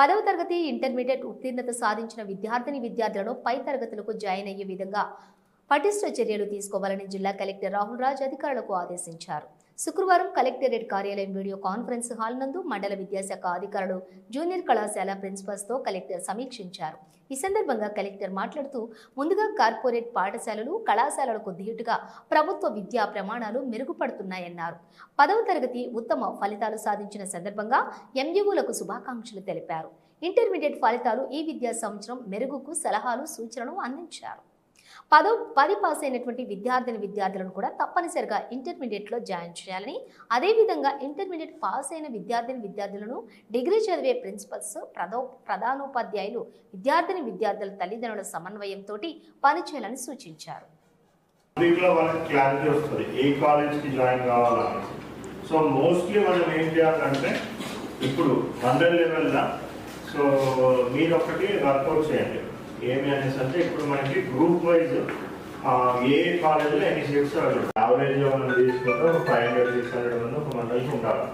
పదవ తరగతి ఇంటర్మీడియట్ ఉత్తీర్ణత సాధించిన విద్యార్థిని విద్యార్థులను పై తరగతులకు జాయిన్ అయ్యే విధంగా పటిష్ట చర్యలు తీసుకోవాలని జిల్లా కలెక్టర్ రాహుల్ రాజ్ అధికారులకు ఆదేశించారు. శుక్రవారం కలెక్టరేట్ కార్యాలయం వీడియో కాన్ఫరెన్స్ హాల్ నందు మండల విద్యాశాఖ అధికారులు జూనియర్ కళాశాల ప్రిన్సిపల్స్తో కలెక్టర్ సమీక్షించారు. ఈ సందర్భంగా కలెక్టర్ మాట్లాడుతూ ముందుగా కార్పొరేట్ పాఠశాలలు కళాశాలలకు ధీటుగా ప్రభుత్వ విద్యా ప్రమాణాలు మెరుగుపడుతున్నాయన్నారు. పదవ తరగతి ఉత్తమ ఫలితాలు సాధించిన సందర్భంగా ఎంఈఓలకు శుభాకాంక్షలు తెలిపారు. ఇంటర్మీడియట్ ఫలితాలు ఈ విద్యా సంవత్సరం మెరుగుకు సలహాలు సూచనలు అందించారు. పదో పది పాస్ అయినటువంటి విద్యార్థిని విద్యార్థులను కూడా తప్పనిసరిగా ఇంటర్మీడియట్లో జాయిన్ చేయాలని. అదేవిధంగా ఇంటర్మీడియట్ పాస్ అయిన విద్యార్థిని విద్యార్థులను డిగ్రీ చదివే ప్రిన్సిపల్స్ ప్రధో ప్రధానోపాధ్యాయులు విద్యార్థిని విద్యార్థుల తల్లిదండ్రుల సమన్వయంతో పనిచేయాలని సూచించారు. క్లారిటీ వస్తుంది. ఏ కాలేజ్కి జాయిన్ కావాలని. సో మోస్ట్లీ మనం ఏం చేయాలంటే ఇప్పుడు మండల్ లెవెల్లో సో మీరు ఒకటి వర్కౌట్ చేయండి. ఏమి అనేసి అంటే ఇప్పుడు మనకి గ్రూప్ వైజ్ ఏ కాలేజ్లో ఎన్ని సీట్స్ యావరేజ్ మనం తీసుకుంటే ఒక ఫైవ్ హండ్రెడ్ సిక్స్ హండ్రెడ్ మంది ఒక మండలికి ఉండాలి.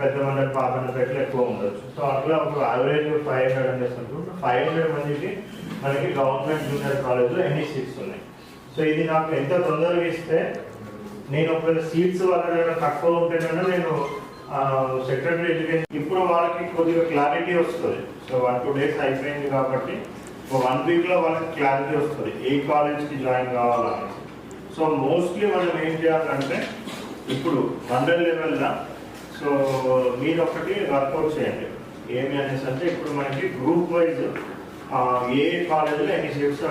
పెద్ద మండలి పాత మండలి ఎక్కువ ఉండొచ్చు. సో అట్లా ఒక యావరేజ్ ఫైవ్ హండ్రెడ్ అనేసి అనుకుంటే ఫైవ్ హండ్రెడ్ మందికి మనకి గవర్నమెంట్ జూనియర్ కాలేజ్లో ఎన్ని సీట్స్ ఉన్నాయి? సో ఇది నాకు ఎంత తొందరగా ఇస్తే నేను ఒకవేళ సీట్స్ వాళ్ళ తక్కువ ఉంటేనే నేను సెక్రటరీ ఎడ్యుకేషన్ ఇప్పుడు వాళ్ళకి కొద్దిగా క్లారిటీ వస్తుంది. సో వన్ టూ డేస్ అయిపోయింది కాబట్టి వన్ వీక్లో వాళ్ళకి క్లారిటీ వస్తుంది. ఏ కాలేజ్కి జాయిన్ కావాలని. సో మోస్ట్లీ మనం ఏం చేయాలంటే ఇప్పుడు మండల్ లెవెల్లో సో మీరు ఒకటి వర్కౌట్ చేయండి. ఏమి అనేసి అంటే ఇప్పుడు మనకి గ్రూప్ వైజ్ ఏ కాలేజ్లో ఎన్ని సీట్స్